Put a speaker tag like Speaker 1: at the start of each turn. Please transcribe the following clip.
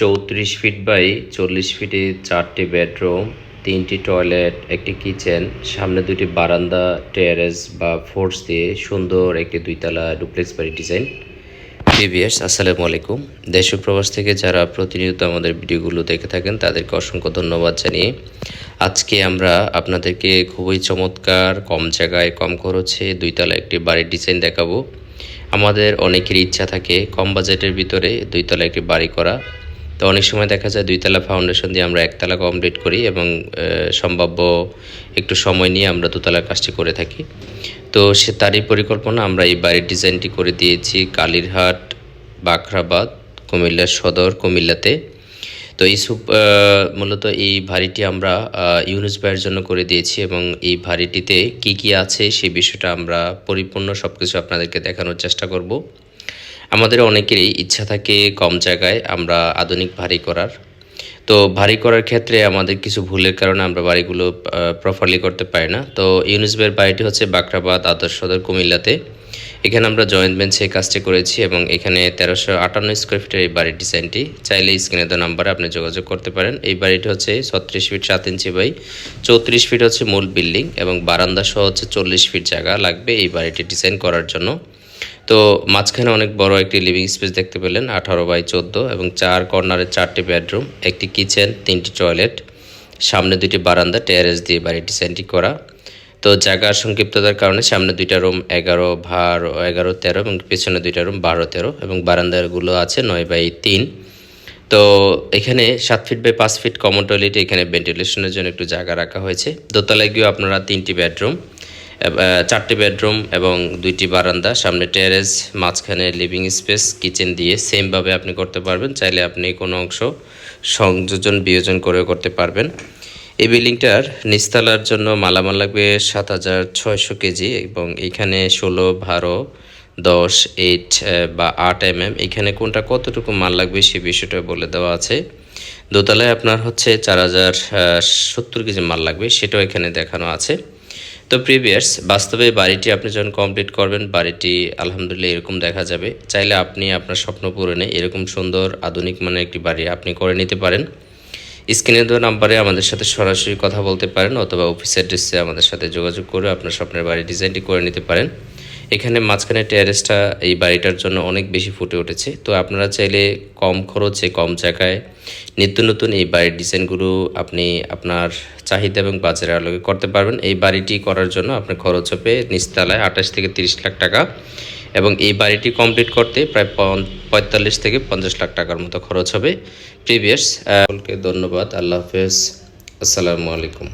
Speaker 1: চৌত্রিশ feet by চল্লিশ ফিটে চারটি বেডরুম তিনটি টয়লেট একটি কিচেন সামনে দুটি বারান্দা টেরেস বা ফোর্স দিয়ে সুন্দর একটি দুইতলা ডুপ্লেক্স বাড়ি ডিজাইন প্রিভিয়াস আসসালামু আলাইকুম। দেশ প্রবাস থেকে যারা প্রতিনিয়ত আমাদের ভিডিওগুলো দেখে থাকেন, তাদেরকে অসংখ্য ধন্যবাদ জানিয়ে আজকে আমরা আপনাদেরকে খুবই চমৎকার, কম জায়গায়, কম খরচে দুইতলা একটি বাড়ির ডিজাইন দেখাবো। আমাদের অনেকের ইচ্ছা থাকে কম বাজেটের ভিতরে দুইতলা একটি বাড়ি করা। তো অনেক সময় দেখা যায় দুইতলা ফাউন্ডেশন দিয়ে আমরা একতলা কমপ্লিট করি এবং সম্ভাব্য একটু সময় নিয়ে আমরা দোতলার কাজটি করে থাকি। তো সে তারই পরিকল্পনা আমরা এই বাড়ির ডিজাইনটি করে দিয়েছি কালীরহাট বাখরাবাদ কুমিল্লা সদর, কুমিল্লাতে। তো এই সুপ মূলত এই ভাড়িটি আমরা ইউনুস ভাইয়ের জন্য করে দিয়েছি এবং এই ভাড়িটিতে কি কি আছে সেই বিষয়টা আমরা পরিপূর্ণ সব কিছু আপনাদেরকে দেখানোর চেষ্টা করব। আমাদের অনেকেরই ইচ্ছা থাকে কম জায়গায় আমরা আধুনিক ভারী করার। তো ভারী করার ক্ষেত্রে আমাদের কিছু ভুলের কারণে আমরা বাড়িগুলো প্রপারলি করতে পারি না। তো ইউনিসবের বাড়িটি হচ্ছে বাকরাবাদ আদর্শ সদর, কুমিল্লাতে। এখানে আমরা জয়েন্ট বেঞ্চে কাজটি করেছি এবং এখানে তেরোশো আটান্ন স্কোয়ার ফিটের এই বাড়ির ডিজাইনটি। চাইলে স্ক্রিনে দেওয়া নাম্বারে আপনি যোগাযোগ করতে পারেন। এই বাড়িটি হচ্ছে ছত্রিশ ফিট সাত ইঞ্চি বাই চৌত্রিশ ফিট হচ্ছে মূল বিল্ডিং এবং বারান্দা সহ হচ্ছে চল্লিশ ফিট জায়গা লাগবে এই বাড়িটি ডিজাইন করার জন্য। তো মাঝখানে অনেক বড় একটি লিভিং স্পেস দেখতে পেলেন, আঠারো বাই চোদ্দ এবং চার কর্নারে চারটি বেডরুম একটি কিচেন তিনটি টয়লেট সামনে দুটি বারান্দা টেরেস দিয়ে বাড়ির ডিজাইনটি করা। তো জায়গার সংক্ষিপ্ততার কারণে সামনে দুইটা রুম এগারো বারো এগারো তেরো এবং পেছনে দুইটা রুম বারো তেরো এবং বারান্দাগুলো আছে নয় বাই তিন। তো এখানে সাত ফিট বাই পাঁচ ফিট কমন টয়লেট এখানে ভেন্টিলেশনের জন্য একটু জায়গা রাখা হয়েছে। দোতলায় গিয়েও আপনারা তিনটি বেডরুম চারটি বেডরুম এবং দুইটি বারান্দা, সামনে টেরেস, মাঝখানে লিভিং স্পেস, কিচেন দিয়ে সেমভাবে আপনি করতে পারবেন। চাইলে আপনি কোনো অংশ সংযোজন, বিয়োজন করে করতে পারবেন। এই বিল্ডিংটার নিচতলার জন্য মালামাল লাগবে সাত হাজার ছয়শো কেজি এবং এখানে ষোলো, বারো, দশ এইট বা আট এম এম এখানে কোনটা কতটুকু মাল লাগবে সে বিষয়টা বলে দেওয়া আছে। দোতলায় আপনার হচ্ছে চার হাজার সত্তর কেজি মাল লাগবে, সেটাও এখানে দেখানো আছে। তো প্রিভিয়ার্স বাস্তবে বাড়িটি আপনি যখন কমপ্লিট করবেন, বাড়িটি আলহামদুলিল্লাহ এরকম দেখা যাবে। চাইলে আপনি আপনার স্বপ্ন পূরণে এরকম সুন্দর, আধুনিক মানে একটি বাড়ি আপনি করে নিতে পারেন। স্ক্রিনে দেওয়া নাম্বারে আমাদের সাথে সরাসরি কথা বলতে পারেন অথবা অফিস অ্যাড্রেসে আমাদের সাথে যোগাযোগ করে আপনার স্বপ্নের বাড়ি ডিজাইনটি করে নিতে পারেন। এখানে মাঝখানে টেরেসটা এই বাড়িটার জন্য অনেক বেশি ফুটে উঠেছে। তো আপনারা চাইলে কম খরচে, কম জায়গায় নিত্য নতুন এই বাড়ির ডিজাইনগুলো আপনি আপনার চাহিদা এবং বাজারের আলোকে করতে পারবেন। এই বাড়িটি করার জন্য আপনার খরচ হবে নিচতলায় আঠাশ থেকে তিরিশ লাখ টাকা এবং এই বাড়িটি কমপ্লিট করতে প্রায় পঁয়তাল্লিশ থেকে পঞ্চাশ লাখ টাকার মতো খরচ হবে। প্রিভিয়াস ধন্যবাদ। আল্লাহ হাফেজ। আসসালামু আলাইকুম।